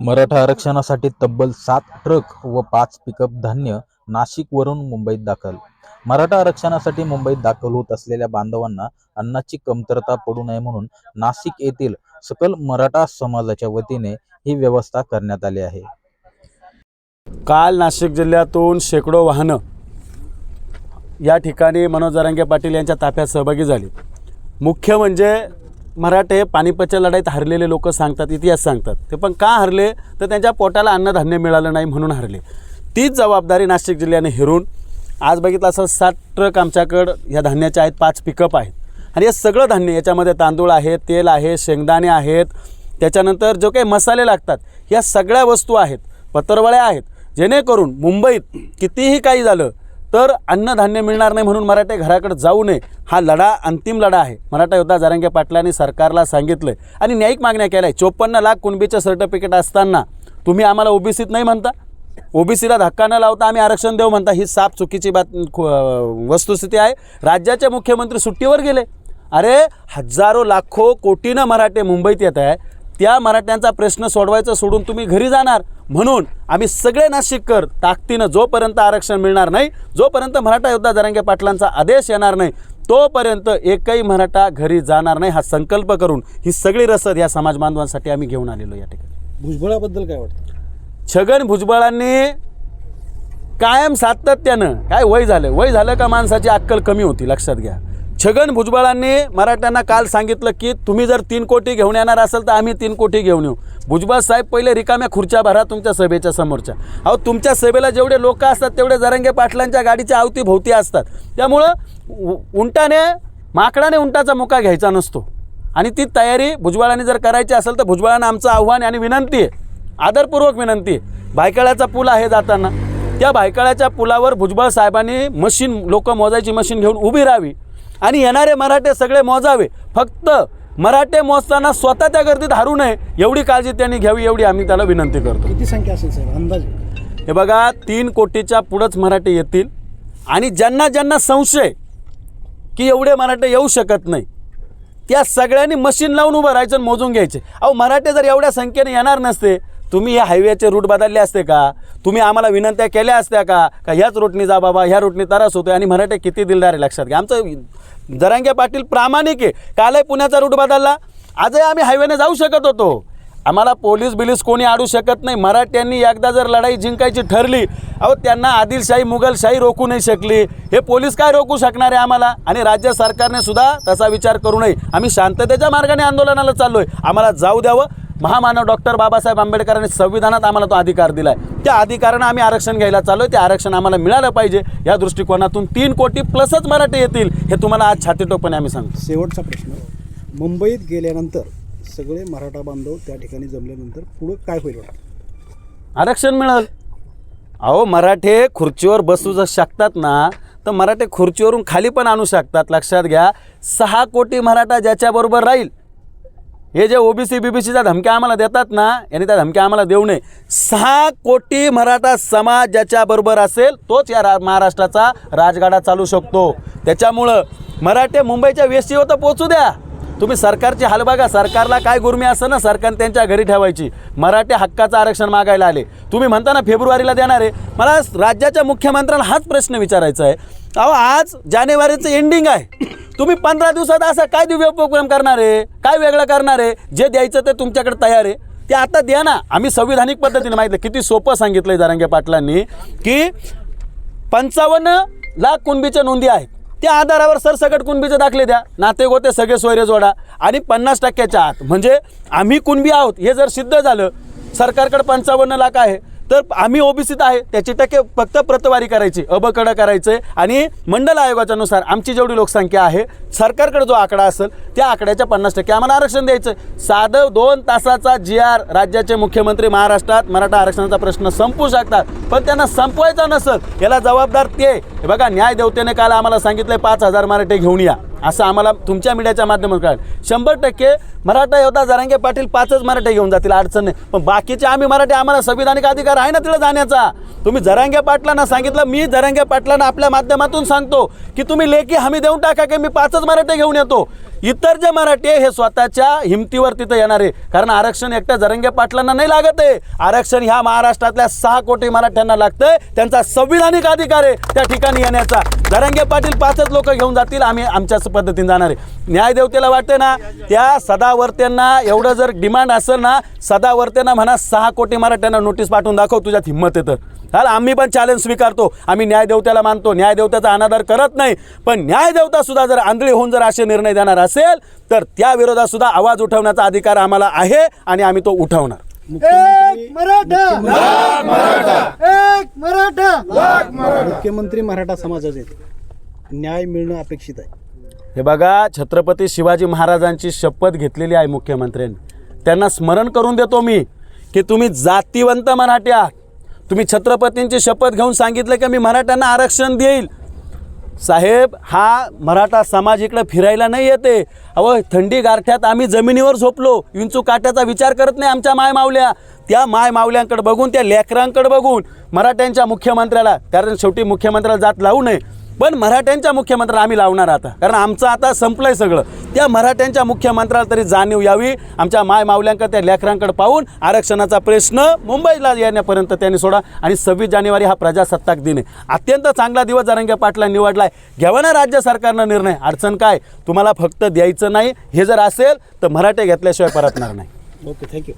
मराठा आरक्षणासाठी तब्बल सात ट्रक व पाच पिकअप धान्य नाशिकवरून मुंबईत दाखल. मराठा आरक्षणासाठी मुंबईत दाखल होत असलेल्या बांधवांना अन्नाची कमतरता पडू नये म्हणून नाशिक येथील सकल मराठा समाजाच्या वतीने ही व्यवस्था करण्यात आली आहे. काल नाशिक जिल्ह्यातून शेकडो वाहनं या ठिकाणी मनोज जरांगे पाटील यांच्या ताफ्यात सहभागी झाली. मुख्य म्हणजे मराठे पानिपतच्या लढाईत हरलेले लोक सांगतात इतिहास सांगतात. ते पण का हरले? तर त्यांच्या पोटाला अन्नधान्य मिळालं नाही म्हणून हरले. तीच जबाबदारी नाशिक जिल्ह्याने हेरून. आज बघितलं असं सात ट्रक आमच्याकडं ह्या धान्याच्या आहेत पाच पिकअप आहेत. आणि हे सगळं धान्य याच्यामध्ये तांदूळ आहे तेल आहे शेंगदाणे आहेत. त्याच्यानंतर जो काही मसाले लागतात ह्या सगळ्या वस्तू आहेत पत्रवळ्या आहेत. जेणेकरून मुंबईत कितीही काही झालं तर अन्नधान्य मिळणार नाही म्हणून मराठे घराकडे जाऊ नये. हा लढा अंतिम लढा आहे. मराठा योद्धा जारंगे पाटलांनी सरकारला सांगितलं आणि न्यायिक मागण्या केल्या आहे चोपन्न लाख कुणबीचं सर्टिफिकेट असताना तुम्ही आम्हाला ओबीसीत नाही म्हणता? ओबीसीला धक्का न लावता आम्ही आरक्षण देऊ म्हणता? ही साफ चुकीची बात वस्तुस्थिती आहे. राज्याचे मुख्यमंत्री सुट्टीवर गेले. अरे हजारो लाखो कोटीनं मराठे मुंबईत येत आहे त्या मराठ्यांचा प्रश्न सोडवायचा सोडून तुम्ही घरी जाणार. म्हणून आम्ही सगळे नाशिककर ताकदीनं जोपर्यंत आरक्षण मिळणार नाही जोपर्यंत मराठा योद्धा जरांगे पाटलांचा आदेश येणार नाही तोपर्यंत एकही मराठा घरी जाणार नाही हा संकल्प करून ही सगळी रसद या समाज बांधवांसाठी आम्ही घेऊन आलेलो या ठिकाणी. भुजबळाबद्दल काय वाटतं? छगन भुजबळांनी कायम सातत्यानं काय वय झालं? वय झालं का माणसाची अक्कल कमी होती? लक्षात घ्या. छगन भुजबळांनी मराठ्यांना काल सांगितलं की तुम्ही जर तीन कोटी घेऊन येणार असाल तर आम्ही तीन कोटी घेऊन येऊ. भुजबळ साहेब पहिले रिकाम्या खुर्च्या भरा तुमच्या सभेच्या समोरच्या. अहो तुमच्या सभेला जेवढे लोक असतात तेवढे जरंगे पाटलांच्या गाडीच्या अवतीभोवती असतात. त्यामुळं उ- उंटाने माकडाने उंटाचा मुका घ्यायचा नसतो. आणि ती तयारी भुजबळांनी जर करायची असेल तर भुजबळांना आमचं आव्हान आणि विनंती आहे. आदरपूर्वक विनंती आहे. भायखळ्याचा पूल आहे जाताना. त्या भायखळ्याच्या पुलावर भुजबळ साहेबांनी मशीन लोक मोजायची मशीन घेऊन उभी राहावी. आणि येणारे मराठे सगळे मोजावे. फक्त मराठे मोजताना स्वतः त्या गर्दीत हारू नये एवढी काळजी त्यांनी घ्यावी एवढी आम्ही त्याला विनंती करतो. किती संख्या असेल साहेब? अंदाजे हे बघा तीन कोटीच्या पुढंच मराठे येतील आणि ज्यांना ज्यांना संशय की एवढे मराठे येऊ शकत नाही त्या सगळ्यांनी मशीन लावून उभं राहायचं आणि मोजून घ्यायचे. अहो मराठे जर एवढ्या संख्येने येणार नसते तुम्ही हे हायवेचे रूट बदलले असते का? तुम्ही आम्हाला विनंत्या केल्या असत्या का? का ह्याच रूटनी जा बाबा ह्या रूटनी त्रास होतोय आणि मराठे किती दिलदार आहे लक्षात घ्या. आमचं जरांगे पाटील प्रामाणिक आहे. कालही पुण्याचा रूट बदलला. आजही आम्ही हायवेने जाऊ शकत होतो. आम्हाला पोलीस बिलीस कोणी आडू शकत नाही. मराठ्यांनी एकदा जर लढाई जिंकायची ठरली अहो त्यांना आदिलशाही मुघलशाही रोखू नाही शकली. हे पोलीस काय रोखू शकणार आहे आम्हाला? आणि राज्य सरकारने सुद्धा तसा विचार करू नये. आम्ही शांततेच्या मार्गाने आंदोलनाला चाललो आहे आम्हाला जाऊ द्यावं. महामानव डॉक्टर बाबासाहेब आंबेडकरांनी संविधानात आम्हाला तो अधिकार दिलाय. त्या अधिकारानं आम्ही आरक्षण घ्यायला चाललोय. ते आरक्षण आम्हाला मिळालं पाहिजे. या दृष्टिकोनातून तीन कोटी प्लसच मराठे येतील हे तुम्हाला आज छातीटोपणे आम्ही सांगतो. शेवटचा प्रश्न. मुंबईत गेल्यानंतर सगळे मराठा बांधव त्या ठिकाणी जमल्यानंतर पुढं काय होईल आरक्षण मिळेल. अहो मराठे खुर्चीवर बसू जर शकतात ना तर मराठे खुर्चीवरून खाली पण आणू शकतात. लक्षात घ्या सहा कोटी मराठा ज्याच्याबरोबर राहील हे जे ओबीसी बीबीसीच्या धमक्या आम्हाला देतात ना यांनी त्या धमक्या आम्हाला देऊ नये. सहा कोटी मराठा समाज ज्याच्याबरोबर असेल तोच या रा महाराष्ट्राचा राजगाडा चालू शकतो. त्याच्यामुळं मराठे मुंबईच्या वेशीवर तर पोचू द्या. तुम्ही सरकारची हाल बघा सरकारला काय गुरमी असं ना सरकार त्यांच्या घरी ठेवायची. मराठे हक्काचं आरक्षण मागायला आले. तुम्ही म्हणता ना फेब्रुवारीला देणार आहे. मला राज्याच्या मुख्यमंत्र्यांना हाच प्रश्न विचारायचा आहे. अहो आज जानेवारीचं एंडिंग आहे. तुम्ही पंधरा दिवसात असा काय दिव्य उपक्रम करणार आहे? काय वेगळं करणार आहे? जे द्यायचं ते तुमच्याकडे तयार आहे. ते आता द्या ना. आम्ही संविधानिक पद्धतीने माहिती किती सोपं सांगितलं आहे जारंगे पाटलांनी की पंचावन्न लाख कुणबीच्या नोंदी आहेत. त्या आधारावर सरसकट कुणबीचे दाखले द्या. नाते गोते सगळे सोयरे जोडा. आणि पन्नास टक्क्याच्या आत. म्हणजे आम्ही कुणबी आहोत. हे जर सिद्ध झालं सरकारकडे पंचावन्न लाख आहे. तर आम्ही ओबीसीत आहे त्याची टक्के फक्त प्रतवारी करायची अबकडं करायचं आणि मंडल आयोगाच्या नुसार आमची जेवढी लोकसंख्या आहे सरकारकडे जो आकडा असेल त्या आकड्याच्या पन्नास टक्के आम्हाला आरक्षण द्यायचं साधं दोन तासाचा जी आर राज्याचे मुख्यमंत्री महाराष्ट्रात मराठा आरक्षणाचा प्रश्न संपू शकतात पण त्यांना संपवायचा नसेल याला जबाबदार ते. बघा न्याय देवतेने काल आम्हाला सांगितलं पाच हजार मराठे घेऊन या. असं आम्हाला तुमच्या मीडियाच्या माध्यमातून कळेल. शंभर टक्के मराठा योद्धा जरांगे पाटील पाचच मराठे घेऊन जातील अडचण नाही. पण बाकीचे आम्ही मराठी आम्हाला संविधानिक अधिकार आहे ना तिला जाण्याचा? तुम्ही जरांग्या पाटलांना सांगितलं मी झरांग्या पाटलांना आपल्या माध्यमातून सांगतो की तुम्ही लेखी हमी देऊन टाका की मी पाचच मराठे घेऊन येतो. इतर जे मराठी आहे हे स्वतःच्या हिमतीवर तिथं येणार. आहे कारण आरक्षण एकट्या जरंगे पाटलांना नाही लागत आहे. आरक्षण ह्या महाराष्ट्रातल्या सहा कोटी मराठ्यांना लागतंय. त्यांचा संविधानिक अधिकार आहे त्या ठिकाणी येण्याचा. जरंगे पाटील पाचच लोक घेऊन जातील आम्ही आमच्याच पद्धतीने जाणार आहे. न्यायदेवतेला वाटते ना त्या सदावर्त्यांना एवढं जर डिमांड असेल ना सदावर्त्यांना म्हणा सहा कोटी मराठ्यांना नोटीस पाठवून दाखव तुझ्यात हिंमत येतं हाल आम्ही पण चॅलेंज स्वीकारतो. आम्ही न्यायदेवतेला मानतो. न्यायदेवतेचा अनादर करत नाही. पण न्यायदेवता सुद्धा जर आंधळी होऊन जर असे निर्णय देणार असेल तर त्या विरोधात सुद्धा आवाज उठवण्याचा अधिकार आम्हाला आहे आणि आम्ही तो उठवणार. मुख्यमंत्री मराठा. एक मराठा. मुख्यमंत्री मराठा समाजाचे. न्याय मिळणं अपेक्षित आहे. हे बघा छत्रपती शिवाजी महाराजांची शपथ घेतलेली आहे मुख्यमंत्र्यांनी. त्यांना स्मरण करून देतो मी की तुम्ही जातीवंत मराठी आहात. तुम्ही छत्रपतींची शपथ घेऊन सांगितलं की मी मराठ्यांना आरक्षण देईल. साहेब हा मराठा समाज इकडं फिरायला नाही येते. अहो थंडी गारठ्यात आम्ही जमिनीवर झोपलो. विंचू काट्याचा विचार करत नाही आमच्या माय मावल्या त्या माय मावल्यांकडे बघून त्या लेकरांकडे बघून मराठ्यांच्या मुख्यमंत्र्याला कारण शेवटी मुख्यमंत्र्याला जात लावू नये. पण मराठ्यांच्या मुख्यमंत्र्याला आम्ही लावणार आता. कारण आमचं आता संपलं आहे सगळं. त्या मराठ्यांच्या मुख्यमंत्र्याला तरी जाणीव यावी. आमच्या माय मावल्यांकडे त्या लेकरांकडे पाहून आरक्षणाचा प्रश्न मुंबईला येण्यापर्यंत त्यांनी सोडा. आणि सव्वीस जानेवारी हा प्रजासत्ताक दिन आहे. अत्यंत चांगला दिवस जरंगे पाटला निवडलाय. घ्यावा ना राज्य सरकारनं निर्णय? अडचण काय? तुम्हाला फक्त द्यायचं नाही. हे जर असेल तर मराठे घेतल्याशिवाय परतणार नाही. Okay thank you.